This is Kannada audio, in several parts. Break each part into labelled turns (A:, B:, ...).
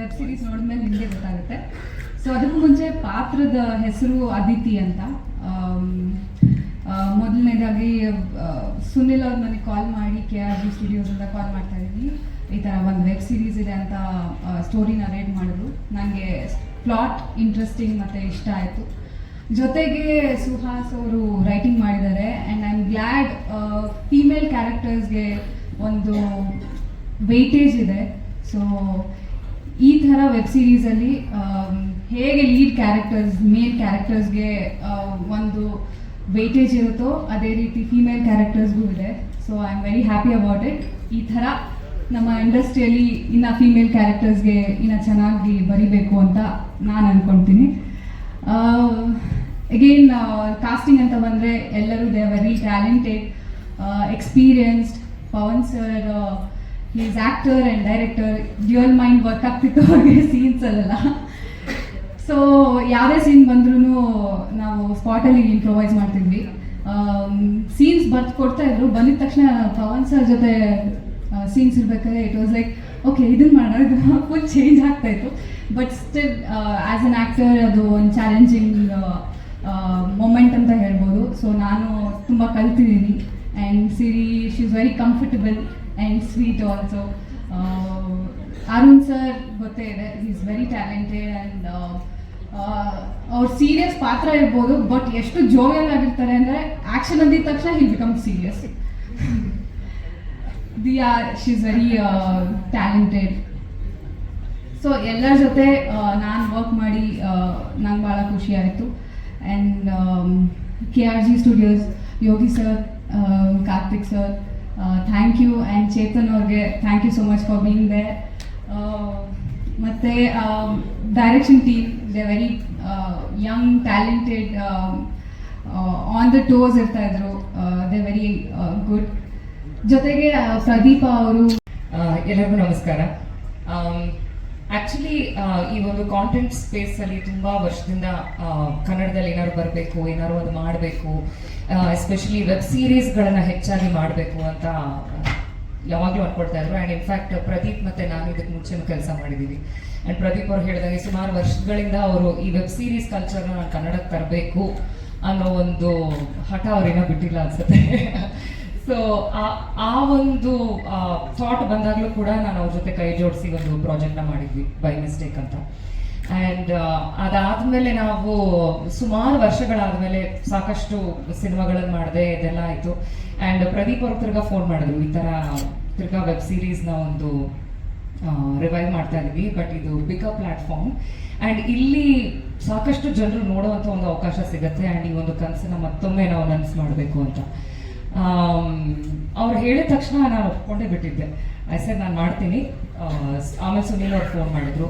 A: ವೆಬ್ ಸೀರೀಸ್ ನೋಡಿದ್ಮೇಲೆ ನಿಮಗೆ ಗೊತ್ತಾಗುತ್ತೆ. ಸೊ ಅದಕ್ಕೂ ಮುಂಚೆ ಪಾತ್ರದ ಹೆಸರು ಅದಿತಿ ಅಂತ. ಮೊದಲನೇದಾಗಿ ಸುನಿಲ್ ಅವ್ರು ನನಗೆ ಕಾಲ್ ಮಾಡಿ, ಕೆ ಆರ್ ಜಿ ಸ್ಟುಡಿಯೋಸಿಂದ ಕಾಲ್ ಮಾಡ್ತಾ ಇದ್ದೀನಿ. ಈ ಥರ ಒಂದು ವೆಬ್ ಸೀರೀಸ್ ಇದೆ ಅಂತ ಸ್ಟೋರಿನ ರೇಡ್ ಮಾಡಿದ್ರು. ನನಗೆ ಪ್ಲಾಟ್ ಇಂಟ್ರೆಸ್ಟಿಂಗ್ ಮತ್ತು ಇಷ್ಟ ಆಯಿತು. ಜೊತೆಗೆ ಸುಹಾಸ್ ಅವರು ರೈಟಿಂಗ್ ಮಾಡಿದ್ದಾರೆ. And I am glad female ಕ್ಯಾರೆಕ್ಟರ್ಸ್ಗೆ ಒಂದು ವೆಯ್ಟೇಜ್ ಇದೆ. ಸೊ ಈ ಥರ ವೆಬ್ ಸೀರೀಸಲ್ಲಿ ಹೇಗೆ ಲೀಡ್ ಕ್ಯಾರೆಕ್ಟರ್ಸ್ ಮೇಲ್ ಕ್ಯಾರೆಕ್ಟರ್ಸ್ಗೆ ಒಂದು ವೆಯ್ಟೇಜ್ ಇರುತ್ತೋ ಅದೇ ರೀತಿ ಫೀಮೇಲ್ ಕ್ಯಾರೆಕ್ಟರ್ಸ್ಗೂ ಇದೆ. So I am very happy about it ಈ ಥರ ನಮ್ಮ ಇಂಡಸ್ಟ್ರಿಯಲ್ಲಿ ಇನ್ನು ಫೀಮೇಲ್ ಕ್ಯಾರೆಕ್ಟರ್ಸ್ಗೆ ಇನ್ನು ಚೆನ್ನಾಗಿ ಬರಿಬೇಕು ಅಂತ ನಾನು ಅಂದ್ಕೊಳ್ತೀನಿ ಅಗೇನ್ ಕಾಸ್ಟಿಂಗ್ ಅಂತ ಬಂದರೆ ಎಲ್ಲರೂ they very talented experienced Pavan sir is actor and director dual mind work ಆಗ್ತಿತ್ತು ಅವ್ರಿಗೆ ಸೀನ್ಸ್ ಅಲ್ಲೆಲ್ಲ. ಸೊ ಯಾವುದೇ ಸೀನ್ ಬಂದ್ರೂ ನಾವು ಸ್ಪಾಟಲ್ಲಿ ಇಂಪ್ರೊವೈಸ್ ಮಾಡ್ತಿದ್ವಿ. ಸೀನ್ಸ್ ಬರ್ದು ಕೊಡ್ತಾ ಇದ್ರು. ಬಂದಿದ ತಕ್ಷಣ ಪವನ್ ಸರ್ ಜೊತೆ ಸೀನ್ಸ್ ಇರ್ಬೇಕಾದ್ರೆ ಇಟ್ ವಾಸ್ ಲೈಕ್ ಓಕೆ ಇದನ್ನ ಮಾಡೋದು ಫುಲ್ ಚೇಂಜ್ ಆಗ್ತಾ ಇತ್ತು. But still as an actor ಅದು ಒಂದು ಚಾಲೆಂಜಿಂಗ್ ಮೊಮೆಂಟ್ ಅಂತ ಹೇಳ್ಬೋದು. ಸೊ ನಾನು ತುಂಬ ಕಲ್ತಿದ್ದೀನಿ. And Siri she is very comfortable and sweet also Arun sir ಗೊತ್ತೇ ಇದೆ ಈಸ್ ವೆರಿ ಟ್ಯಾಲೆಂಟೆಡ್ ಆ್ಯಂಡ್ ಅವ್ರ ಸೀರಿಯಸ್ ಪಾತ್ರ ಇರ್ಬೋದು ಬಟ್ ಎಷ್ಟು ಜೋವಿಯಲ್ ಆಗಿರ್ತಾರೆ ಅಂದರೆ ಆ್ಯಕ್ಷನ್ ಅಂದಿದ ತಕ್ಷಣ he'll become serious the are she is very talented so ಎಲ್ಲರ ಜೊತೆ ನಾನು ವರ್ಕ್ ಮಾಡಿ ನಂಗೆ ಭಾಳ ಖುಷಿ ಆಯಿತು. And K R G studios Yogi sir Karthik sir thank you and Chetan ಅವ್ರಿಗೆ thank you so much for being there ಮತ್ತು direction team they very young talented on the toes ಇರ್ತಾ ಇದ್ರು. ದೇ ವೆರಿ ಗುಡ್ ಜೊತೆಗೆ ಆ, ಪ್ರದೀಪ ಅವರು
B: ಆ, ಎಲ್ಲರಿಗೂ ನಮಸ್ಕಾರ. ಆಕ್ಚುಲಿ ಈ ಒಂದು ಕಾಂಟೆಂಟ್ ಸ್ಪೇಸ್ ಅಲ್ಲಿ ತುಂಬಾ ವರ್ಷದಿಂದ ಕನ್ನಡದಲ್ಲಿ ಏನಾದ್ರು ಬರಬೇಕು, ಏನಾದ್ರು ಒಂದು ಮಾಡಬೇಕು ಎಸ್ಪೆಷಲಿ ವೆಬ್ ಸೀರೀಸ್ಗಳನ್ನ ಹೆಚ್ಚಾಗಿ ಮಾಡಬೇಕು ಅಂತ ಯಾವಾಗಲೂ ಅನ್ಕೊಳ್ತಾ ಇದ್ರು. ಆ್ಯಂಡ್ ಇನ್ಫ್ಯಾಕ್ಟ್ ಪ್ರದೀಪ್ ಮತ್ತೆ ನಾನು ಇದಕ್ಕೆ ಮುಂಚೆನೂ ಕೆಲಸ ಮಾಡಿದ್ದೀವಿ ಆ್ಯಂಡ್ ಪ್ರದೀಪ್ ಅವ್ರು ಹೇಳಿದಾಗ ಸುಮಾರು ವರ್ಷಗಳಿಂದ ಅವರು ಈ ವೆಬ್ ಸೀರೀಸ್ ಕಲ್ಚರ್ನ ನಾನು ಕನ್ನಡಕ್ಕೆ ತರಬೇಕು ಅನ್ನೋ ಒಂದು ಹಠ ಅವ್ರೇನೋ ಬಿಟ್ಟಿಲ್ಲ ಅನ್ಸುತ್ತೆ. ಸೊ ಆ ಒಂದು ಥಾಟ್ ಬಂದಾಗಲೂ ಕೂಡ ನಾನು ಅವ್ರ ಜೊತೆ ಕೈ ಜೋಡಿಸಿ ಒಂದು ಪ್ರಾಜೆಕ್ಟ್ನ ಮಾಡಿದ್ವಿ ಬೈ ಮಿಸ್ಟೇಕ್ ಅಂತ. ಆ್ಯಂಡ್ ಅದಾದ್ಮೇಲೆ ನಾವು ಸುಮಾರು ವರ್ಷಗಳಾದ್ಮೇಲೆ ಸಾಕಷ್ಟು ಸಿನಿಮಾಗಳನ್ನು ಮಾಡಿದೆ, ಇದೆಲ್ಲ ಆಯಿತು. ಆ್ಯಂಡ್ ಪ್ರದೀಪ್ ಅವ್ರ ತಿರ್ಗಾ ಫೋನ್ ಮಾಡಿದ್ರು, ಈ ಥರ ತಿರ್ಗಾ ವೆಬ್ ಸೀರೀಸ್ನ ಒಂದು ರಿವೈವ್ ಮಾಡ್ತಾ ಇದ್ವಿ ಬಟ್ ಇದು ಬಿಗ್ ಪ್ಲಾಟ್ಫಾರ್ಮ್ ಆ್ಯಂಡ್ ಇಲ್ಲಿ ಸಾಕಷ್ಟು ಜನರು ನೋಡುವಂಥ ಒಂದು ಅವಕಾಶ ಸಿಗುತ್ತೆ ಆ್ಯಂಡ್ ಈ ಒಂದು ಕನಸನ್ನ ಮತ್ತೊಮ್ಮೆ ನಾವು ನನಸು ಮಾಡಬೇಕು ಅಂತ. ಅವ್ರು ಹೇಳಿದ ತಕ್ಷಣ ನಾನು ಒಪ್ಕೊಂಡೇ ಬಿಟ್ಟಿದ್ದೆ. ಸರ್ ನಾನು ಮಾಡ್ತೀನಿ. ಆಮೇಲೆ ಸುನೀಲ್ ಅವ್ರು ಫೋನ್ ಮಾಡಿದ್ರು.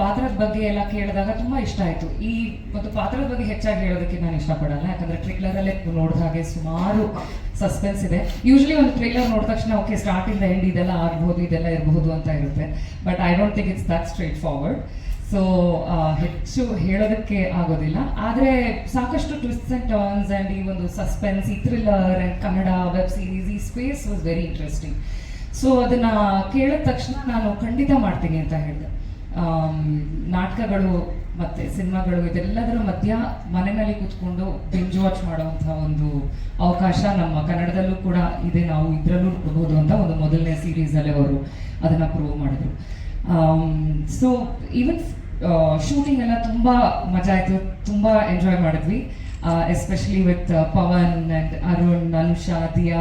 B: ಪಾತ್ರದ ಬಗ್ಗೆ ಎಲ್ಲ ಕೇಳಿದಾಗ ತುಂಬ ಇಷ್ಟ ಆಯಿತು. ಈ ಮತ್ತು ಪಾತ್ರದ ಬಗ್ಗೆ ಹೆಚ್ಚಾಗಿ ಹೇಳೋದಕ್ಕೆ ನಾನು ಇಷ್ಟಪಡಲ್ಲ. ಯಾಕಂದರೆ ಟ್ರಿಕ್ಲರಲ್ಲೇ ನೋಡಿದ ಹಾಗೆ ಸುಮಾರು ಸಸ್ಪೆನ್ಸ್ ಇದೆ. ಯೂಶ್ವಲಿ ಒಂದು ಟ್ರೈಲರ್ ನೋಡಿದ ತಕ್ಷಣ ಓಕೆ ಸ್ಟಾರ್ಟಿಂದ ಎಂಡ್ ಇದೆಲ್ಲ ಆಗ್ಬೋದು, ಇದೆಲ್ಲ ಇರಬಹುದು ಅಂತ ಇರುತ್ತೆ. But I don't think it's that straightforward so ಹೆಚ್ಚು ಹೇಳೋದಕ್ಕೆ ಆಗೋದಿಲ್ಲ. ಆದರೆ ಸಾಕಷ್ಟು ಟ್ವಿಸ್ಟ್ ಅಂಡ್ ಟರ್ನ್ಸ್ ಆ್ಯಂಡ್ ಈ ಒಂದು ಸಸ್ಪೆನ್ಸ್ ಈ thriller and Kannada web series ಈ space was very interesting so ಅದನ್ನು ಕೇಳಿದ ತಕ್ಷಣ ನಾನು ಖಂಡಿತ ಮಾಡ್ತೀನಿ ಅಂತ ಹೇಳಿದೆ. ನಾಟಕಗಳು ಮತ್ತು ಸಿನಿಮಾಗಳು ಇದೆಲ್ಲದರ ಮಧ್ಯ ಮನೆಯಲ್ಲಿ ಕೂತ್ಕೊಂಡು ಬಿಂಜ್ ವಾಚ್ ಮಾಡುವಂಥ ಒಂದು ಅವಕಾಶ ನಮ್ಮ ಕನ್ನಡದಲ್ಲೂ ಕೂಡ ಇದೆ. ನಾವು ಇದರಲ್ಲೂ ಕೊಡ್ಬೋದು ಅಂತ ಒಂದು ಮೊದಲನೇ ಸೀರೀಸಲ್ಲೇ ಅವರು ಅದನ್ನು ಪ್ರೂವ್ ಮಾಡಿದ್ರು. ಸೊ ಈವನ್ ಶೂಟಿಂಗ್ ಎಲ್ಲ ತುಂಬ ಮಜಾ ಆಯಿತು, ತುಂಬ ಎಂಜಾಯ್ ಮಾಡಿದ್ವಿ. Especially with Pavan and Arun Anusha Diya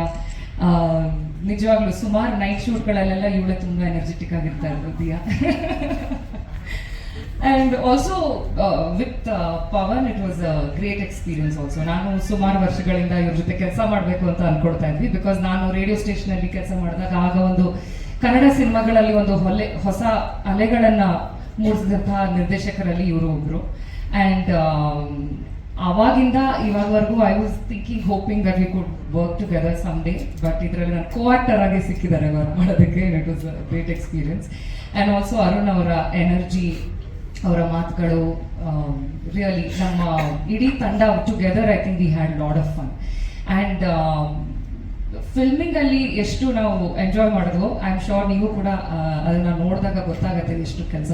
B: ನಿಜವಾಗ್ಲೂ ಸುಮಾರು ನೈಟ್ ಶೂಟ್ಗಳಲ್ಲೆಲ್ಲ ಇವಳೆ ತುಂಬ ಎನರ್ಜೆಟಿಕ್ ಆಗಿರ್ತಾ ಇದ್ರು Diya and also with Pavan it was a great experience also ನಾನು ಸುಮಾರು ವರ್ಷಗಳಿಂದ ಇವ್ರ ಜೊತೆ ಕೆಲಸ ಮಾಡಬೇಕು ಅಂತ ಅನ್ಕೊಳ್ತಾ ಇದ್ವಿ ಬಿಕಾಸ್ ನಾನು ರೇಡಿಯೋ ಸ್ಟೇಷನಲ್ಲಿ ಕೆಲಸ ಮಾಡಿದಾಗ ಆಗ ಒಂದು ಕನ್ನಡ ಸಿನಿಮಾಗಳಲ್ಲಿ ಒಂದು ಹೊಲೆ, ಹೊಸ ಅಲೆಗಳನ್ನು ಮೂಡಿಸಿದಂತಹ ನಿರ್ದೇಶಕರಲ್ಲಿ ಇವರು ಒಬ್ರು. ಆ್ಯಂಡ್ ಅವಾಗಿಂದ ಇವಾಗವರೆಗೂ I was thinking hoping that we could work together some day but ಇದರಲ್ಲಿ ನಾನು ಕೋಆಕ್ಟರ್ ಆಗಿ ಸಿಕ್ಕಿದ್ದಾರೆ ವರ್ಕ್ ಮಾಡೋದಕ್ಕೆ. It was great experience and also Arun ಅವರ ಎನರ್ಜಿ ಅವರ ಮಾತುಗಳು ರಿಯಲಿ ನಮ್ಮ ಇಡೀ ತಂಡ together I think we had lot of fun and filming ಅಲ್ಲಿ ಎಷ್ಟು ನಾವು ಎಂಜಾಯ್ ಮಾಡಿದ್ವೋ ಐ ಆಮ್ ಶೋರ್ ನೀವು ಕೂಡ ಅದನ್ನ ನೋಡಿದಾಗ ಗೊತ್ತಾಗತ್ತೆ ಎಷ್ಟು ಕೆಲಸ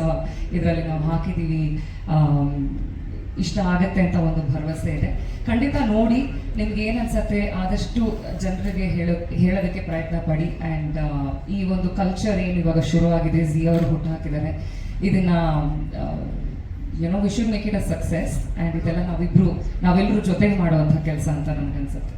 B: ಇದರಲ್ಲಿ ನಾವು ಹಾಕಿದೀವಿ. ಇಷ್ಟ ಆಗತ್ತೆ ಅಂತ ಒಂದು ಭರವಸೆ ಇದೆ. ಖಂಡಿತ ನೋಡಿ, ನಿಮ್ಗೆ ಏನ್ ಅನ್ಸತ್ತೆ ಆದಷ್ಟು ಜನರಿಗೆ ಹೇಳೋ, ಹೇಳೋದಕ್ಕೆ ಪ್ರಯತ್ನ ಪಡಿ. ಆ್ಯಂಡ್ ಈ ಒಂದು ಕಲ್ಚರ್ ಏನು ಇವಾಗ ಆಗಿದೆ ಝಿ ಅವರು ಹುಟ್ಟು ಹಾಕಿದ್ದಾರೆ, ಇದನ್ನ ಏನೋ we should make it a success and ಇದೆಲ್ಲ ನಾವಿಬ್ರು ನಾವೆಲ್ಲರೂ ಜೊತೆಗೆ ಮಾಡುವಂಥ ಕೆಲಸ ಅಂತ ನನ್ಗೆ ಅನ್ಸುತ್ತೆ